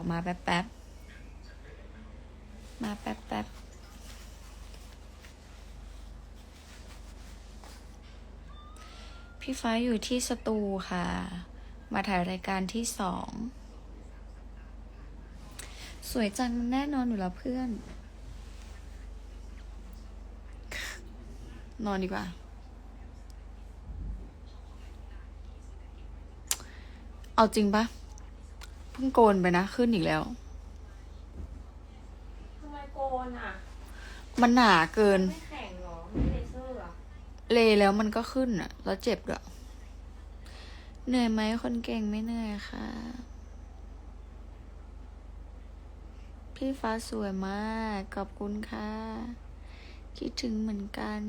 อกมาแป๊บแป๊บๆมาแป๊บแป๊บๆพี่ฟ้าอยู่ที่สตูค่ะ มาถ่ายรายการที่สอง สวยจังแน่นอนอยู่แล้วเพื่อน นอนดีกว่า เอาจริงปะ พิ่งโกนไปนะ ขึ้นอีกแล้ว ทำไมโกนอะ มันหนาเกิน ไม่แข็งเหรอไม่เลเซอร์เหรอะเลแล้วมันก็ขึ้นอะแล้วเจ็บด้วยเหนื่อยไหมคนเก่งไม่เหนื่อยค่ะ พี่ฟ้าสวยมาก ขอบคุณค่ะ คิดถึงเหมือนกัน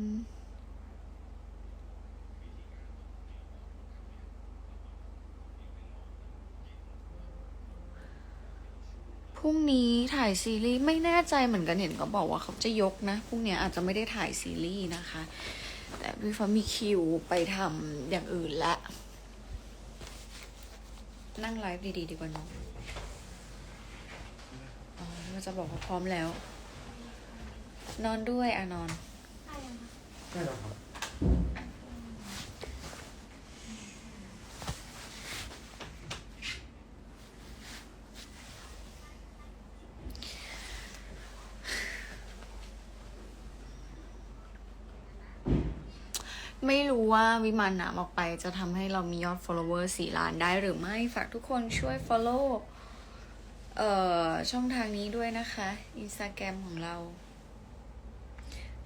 พรุ่งนี้ถ่ายซีรีส์ไม่แน่ใจเหมือนกันเห็นเขาบอกว่าเขาจะยกนะพรุ่งนี้อาจจะไม่ได้ถ่ายซีรีส์นะคะ แต่พี่ฟ้ามีคิวไปทำอย่างอื่นละ นั่งไลฟ์ดีๆดีกว่าน้องอ๋อมันจะบอกว่าพร้อมแล้ว นอนด้วยอะนอน ใช่ครับ ไม่รู้ว่าวิมานหนามออกไปจะทำให้เรามียอด follower 4ล้านได้หรือไม่ฝากทุกคนช่วย follow เอ่อช่องทางนี้ด้วยนะคะ Instagram ของเรา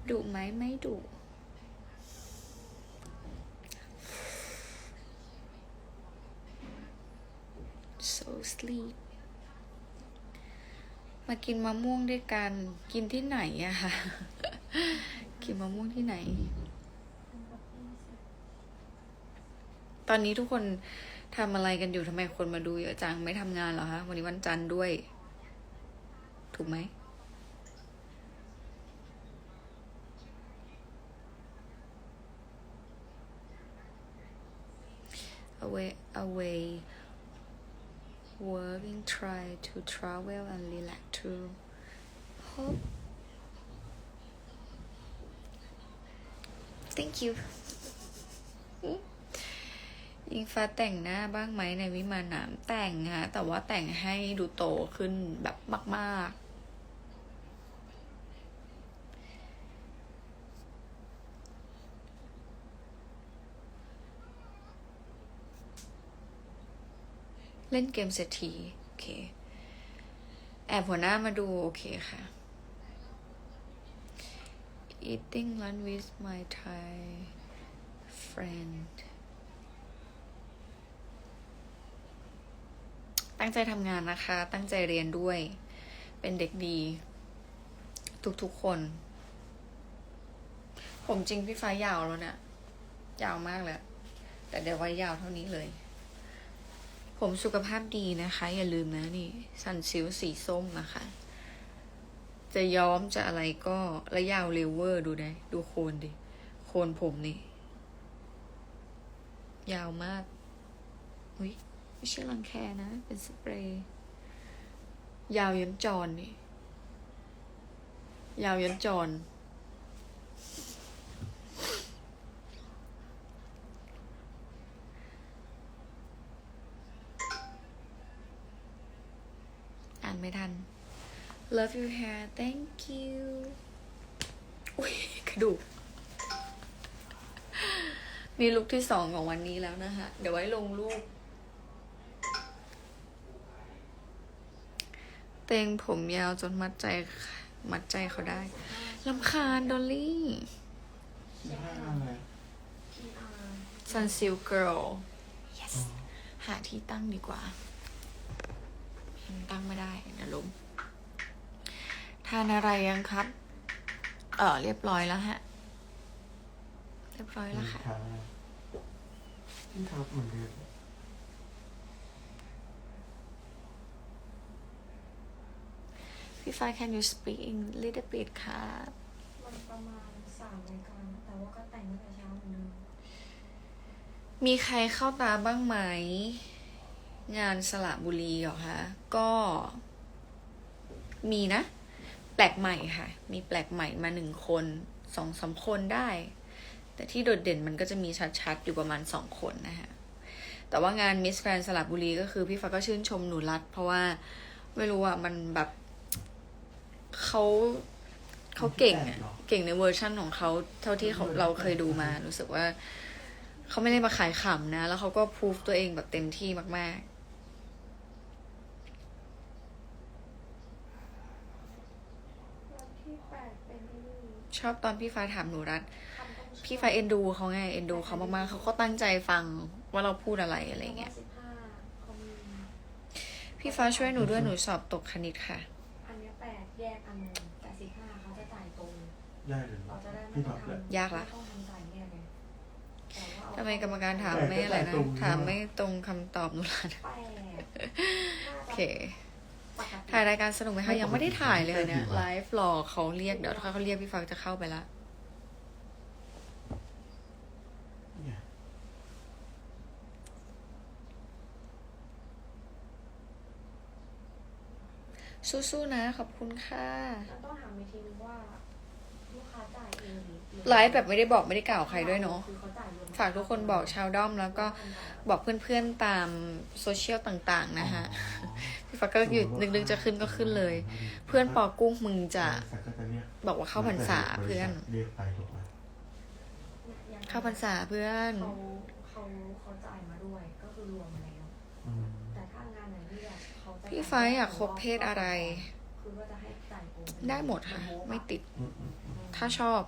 ดุไหมไม่ดุ so sleep มากินมะม่วงด้วยกัน กินที่ไหนอะคะ กินมะม่วงที่ไหน ตอนนี้ทุกคนทำอะไรกันอยู่ทำไมคนมาดูเยอะจังไม่ทำงานเหรอคะวันนี้วันจันทร์ด้วย ถูกไหม away away working try to travel and relax too hope thank you ยิงฟ้าแต่งหน้าบ้างไหมในวิมานหนามแต่งฮะแต่ว่าแต่งให้ดูโตขึ้นแบบมาก ๆ เล่นเกมเศรษฐีโอเค แอบหัวหน้ามาดู โอเคค่ะ eating lunch with my Thai friend ตั้งใจทำงานนะคะ ตั้งใจเรียนด้วย เป็นเด็กดี ทุกๆคน ผมจริงพี่ฟ้ายาวแล้วเนี่ยยาวมากแล้ว แต่เดี๋ยวไว้ยาวเท่านี้เลย ผมสุขภาพดีนะคะ อย่าลืมนะนี่ สันซิวสีส้มนะคะ จะย้อมจะอะไรก็และยาวเรวเวอร์ดูได้ดูโคนดิ โคนผมนี่ ยาวมากอุ้ย ไม่ใช่รังแคนะ เป็นสเปรย์ ยาวยันจรนี่ ยาวยันจร อ่านไม่ทัน love your hair thank you อุ้ยกระดูกนี่ลุกที่สองของวันนี้แล้วนะคะ เดี๋ยวไว้ลงรูป เตงผมยาวจนมัดใจมัดใจเขาได้ลำคาญดอลลี่ยี่ห้าอะไร Sunsil Girl yes หาที่ตั้งดีกว่ายังตั้งไม่ได้เดี๋ยวล้มทานอะไรยังครับ เออเรียบร้อยแล้วฮะ เรียบร้อยแล้วค่ะครับที่ทับเหมือนเดิม พี่ฟ้า can you speak in little bit ครับมันประมาณสามรายการแต่ว่าก็แต่งตั้งแต่เช้าเหมือนเดิมมีใครเข้าตาบ้างไหม งานสระบุรีเหรอคะ ก็ มีนะ แปลกใหม่ค่ะ มีแปลกใหม่มาหนึ่งคนสองสามคนได้ แต่ที่โดดเด่นมันก็จะมีชัดๆ อยู่ประมาณสองคนนะคะแต่ว่างานมิสแกรนสระบุรีก็คือพี่ฟ้าก็ชื่นชมหนูรัด เพราะว่าไม่รู้อะมันแบบ เขาเขาเก่งอะเก่งในเวอร์ชั่นของเขาเท่าที่เขาเราเคยดูมา รู้สึกว่าเขาไม่ได้มาขายขำนะ แล้วเขาก็พูฟตัวเองแบบเต็มที่มากวันที่แปดเป็นที่นี่ๆชอบตอนพี่ฟ้าถามหนูรัดคำต้องพี่ฟ้าเอ็นดูเขาไงเอ็นดูเขามากๆเขาก็ตั้งใจฟังว่าเราพูดอะไรอะไรเงี้ยสิบห้าเขามีพี่ฟ้าช่วยหนูด้วยหนูสอบตกคณิตค่ะ ได้เลยเราจะได้ไม่พี่ต้พัองบเลยทำยากละไม่ต้องทำจ่ายแยกไงแต่ว่าเอาทำไมกรรมการถามไม่อะไรนะ ถามไม่ตรงคำตอบหนูรัดแปดโอเค ถ่ายรายการสนุกไหมคะ ยังไม่ได้ถ่ายเลยเนี่ยไลฟ์รอเขาเรียก เดี๋ยวถ้าเขาเรียกพี่ฟ้าจะเข้าไปละเนี่ยสู้ๆนะ ขอบคุณค่ะเราต้องถามอีกทีนึงว่า ไลฟ์แบบไม่ได้บอกไม่ได้กล่าวใครด้วยเนาะคือเขาจ่ายรวมฝากทุกคนบอกชาวด้อม แล้วก็บอกเพื่อนๆตามโซเชียลต่างๆนะคะพี่ฟ้าก็อยู่นึกๆจะขึ้นก็ขึ้นเลย เพื่อนปอกุ้งมึงจะแต่ก็จะเรียกบอกว่าเข้าพรรษาเพื่อนเรียกไปถูกไหมอย่างเข้าพรรษาเพื่อนเขาเขาเขาจ่ายมาด้วยก็คือรวมมาแล้วอืมแต่ถ้างานไหนที่แบบเขาจะพี่ฟ้าอยากคบเพศอะไรคือว่าจะให้จ่ายโอนได้หมดค่ะ ไม่ติดอืมอืมอืม ถ้าชอบ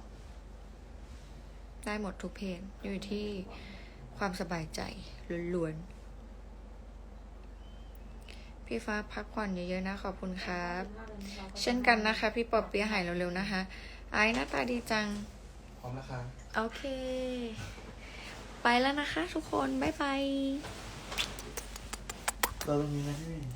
ได้หมดทุกเพศอยู่ที่ความสบายใจล้วนๆ พี่ฟ้าพักผ่อนเยอะๆนะ ขอบคุณครับ เช่นกันนะคะ พี่ปอบเปียะหายเร็วๆนะคะ ไอ้หน้าตาดีจัง พร้อมแล้วค่ะ โอเค ไปแล้วนะคะ ทุกคน บ๊ายบาย เราตรงนี้นะพี่ห้องเย็น